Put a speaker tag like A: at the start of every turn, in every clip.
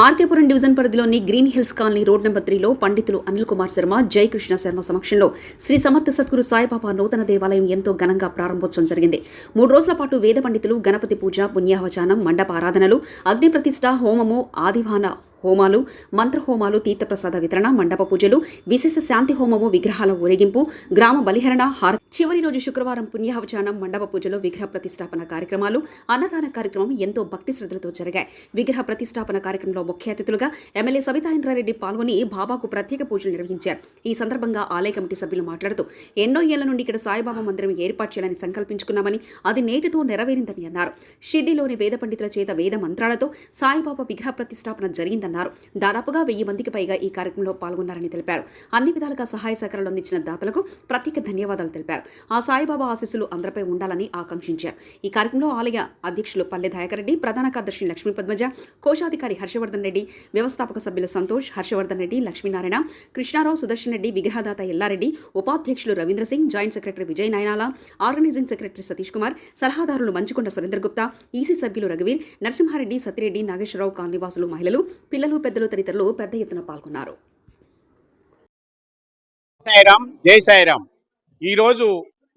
A: RK Puram division పరిధిలోని green hills colony road number త్రీలో పండితులు అనిల్ కుమార్ శర్మ జై కృష్ణ శర్మ సమక్షంలో శ్రీ సమర్థ సద్గురు సాయిబాబా నూతన దేవాలయం ఎంతో ఘనంగా ప్రారంభోత్సవం జరిగింది. మూడు రోజుల పాటు వేద పండితులు గణపతి పూజ పుణ్యాహవచానం మండప ఆరాధనలు అగ్ని ప్రతిష్ఠ హోమము ఆదివాన హోమాలు మంత్రహోమాలు తీర్థప్రసాద వితరణ మండప పూజలు విశేష శాంతి హోమము విగ్రహాల ఊరేగింపు గ్రామ బలిహరణ హార చివరి రోజు శుక్రవారం పుణ్యాహవచానం మండప పూజలు విగ్రహ ప్రతిష్టాపన కార్యక్రమాలు అన్నదాన కార్యక్రమం ఎంతో భక్తి శ్రద్ధలతో జరిగాయి. విగ్రహ ప్రతిష్టాపన కార్యక్రమంలో ముఖ్య అతిథులుగా ఎమ్మెల్యే సబితా ఇంద్రారెడ్డి పాల్గొని బాబాకు ప్రత్యేక పూజలు నిర్వహించారు. ఈ సందర్భంగా ఆలయ కమిటీ సభ్యులు మాట్లాడుతూ ఎన్నో ఏళ్ళ నుండి ఇక్కడ సాయిబాబా మందిరం ఏర్పాటు చేయాలని సంకల్పించుకున్నామని అది నేటితో నెరవేరిందని అన్నారు. షిర్డీలోని వేద పండితుల చేత వేద మంత్రాలతో సాయిబాబా విగ్రహ ప్రతిష్టాపన జరిగిందన్నారు. దాదాపుగా వెయ్యి మందికి పైగా ఈ కార్యక్రమంలో పాల్గొన్నారని తెలిపారు. అన్ని విధాలుగా సహాయ సహకారాలు అందించిన దాతలకు ప్రత్యేక ధన్యవాదాలు తెలిపారు. ఆ సాయిబాబా ఆశీస్సులు అందరిపై ఉండాలని ఆకాంక్షించారు. ఈ కార్యక్రమంలో ఆలయ అధ్యక్షులు పల్లె రెడ్డి ప్రధాన కార్యదర్శి లక్ష్మీ పద్మజ కోశాధికారి హర్షవర్ధన్ రెడ్డి వ్యవస్థాపక సభ్యులు సంతోష్ హర్షవర్ధన్ రెడ్డి లక్ష్మీనారాయణ కృష్ణారావు సుదర్శన్ రెడ్డి విగ్రహదాత ఎల్లారెడ్డి ఉపాధ్యక్షులు Ravindra Singh joint secretary Vijay Nayanala organizing secretary Satish Kumar సలహాదారులు మంచుకొండ సురేంద్ర గుప్తా ఈసీ సభ్యులు రఘువీర్ నరసింహారెడ్డి సతిరెడ్డి నాగేశ్వరరావు కాలనీవాసులు మహిళలు పిల్లలు పెద్దలు తదితరులు పెద్ద ఎత్తున పాల్గొన్నారు.
B: సాయిరామ్ జై సాయిరాం ఈరోజు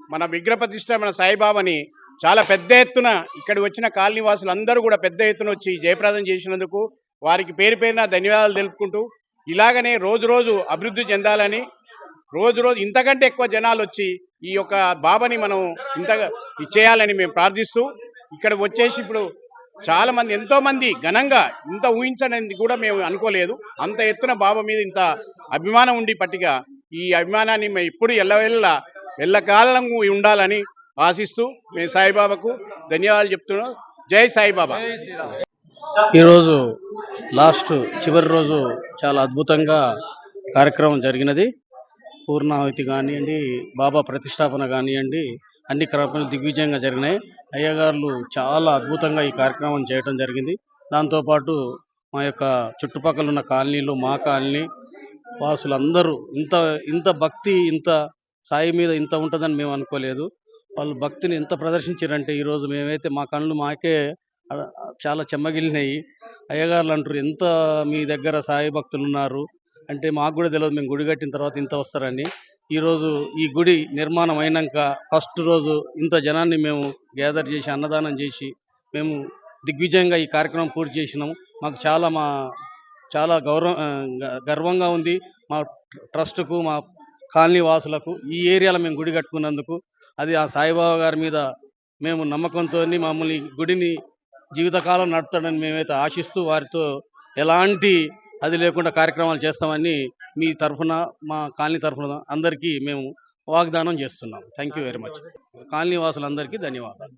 B: మన విగ్రహ ప్రతిష్ట మన సాయిబాబాని చాలా పెద్ద ఎత్తున ఇక్కడ వచ్చిన కాలనీ వాసులందరూ కూడా పెద్ద ఎత్తున వచ్చి జయప్రదం చేసినందుకు వారికి పేరు పేరున ధన్యవాదాలు తెలుపుకుంటూ ఇలాగనే రోజు రోజు అభివృద్ధి చెందాలని రోజు రోజు ఇంతకంటే ఎక్కువ జనాలు వచ్చి ఈ యొక్క బాబాని మనం ఇంతగా చేయాలని మేము ప్రార్థిస్తూ ఇక్కడ వచ్చేసి ఇప్పుడు చాలా మంది ఎంతో మంది ఘనంగా ఇంత ఊహించడానికి కూడా మేము అనుకోలేదు. అంత ఎత్తున బాబా మీద ఇంత అభిమానం ఉండి పట్టిగా ఈ అభిమానాన్ని మేము ఇప్పుడు ఎల్లవెల్ల ఎల్లకాలం ఉండాలని ఆశిస్తూ మేము సాయిబాబాకు ధన్యవాదాలు చెప్తున్నాం. జై సాయిబాబా.
C: ఈరోజు లాస్ట్ చివరి రోజు చాలా అద్భుతంగా కార్యక్రమం జరిగినది. పూర్ణాహుతి కానివ్వండి బాబా ప్రతిష్టాపన కానివ్వండి అన్ని కార్యక్రమాలు దిగ్విజయంగా జరిగినాయి. అయ్యగారులు చాలా అద్భుతంగా ఈ కార్యక్రమం చేయడం జరిగింది. దాంతోపాటు మా యొక్క చుట్టుపక్కల ఉన్న కాలనీలు మా కాలనీ వాసులందరూ ఇంత ఇంత భక్తి ఇంత సాయి మీద ఇంత ఉంటుందని మేము అనుకోలేదు. వాళ్ళు భక్తిని ఎంత ప్రదర్శించారంటే ఈరోజు మేమైతే మా కళ్ళు మాకే చాలా చెమ్మగిలినాయి. అయ్యగారులు అంటారు ఎంత మీ దగ్గర సాయి భక్తులు ఉన్నారు? అంటే మాకు కూడా తెలియదు మేము గుడి కట్టిన తర్వాత ఇంత వస్తారని. ఈరోజు ఈ గుడి నిర్మాణం అయినాక ఫస్ట్ రోజు ఇంత జనాన్ని మేము గ్యాదర్ చేసి అన్నదానం చేసి మేము దిగ్విజయంగా ఈ కార్యక్రమం పూర్తి చేసినాము మాకు చాలా మా చాలా గౌరవం గర్వంగా ఉంది. మా ట్రస్ట్కు మా కాలనీ వాసులకు ఈ ఏరియాలో మేము గుడి కట్టుకున్నందుకు అది ఆ సాయిబాబా గారి మీద మేము నమ్మకంతో మమ్మల్ని గుడిని జీవితకాలం నడుపుతాడని మేమైతే ఆశిస్తూ వారితో ఎలాంటి అది లేకుండా కార్యక్రమాలు చేస్తామని మీ తరఫున మా కాలనీ తరఫున అందరికీ మేము వాగ్దానం చేస్తున్నాం. Thank you very much colony వాసులందరికీ ధన్యవాదాలు.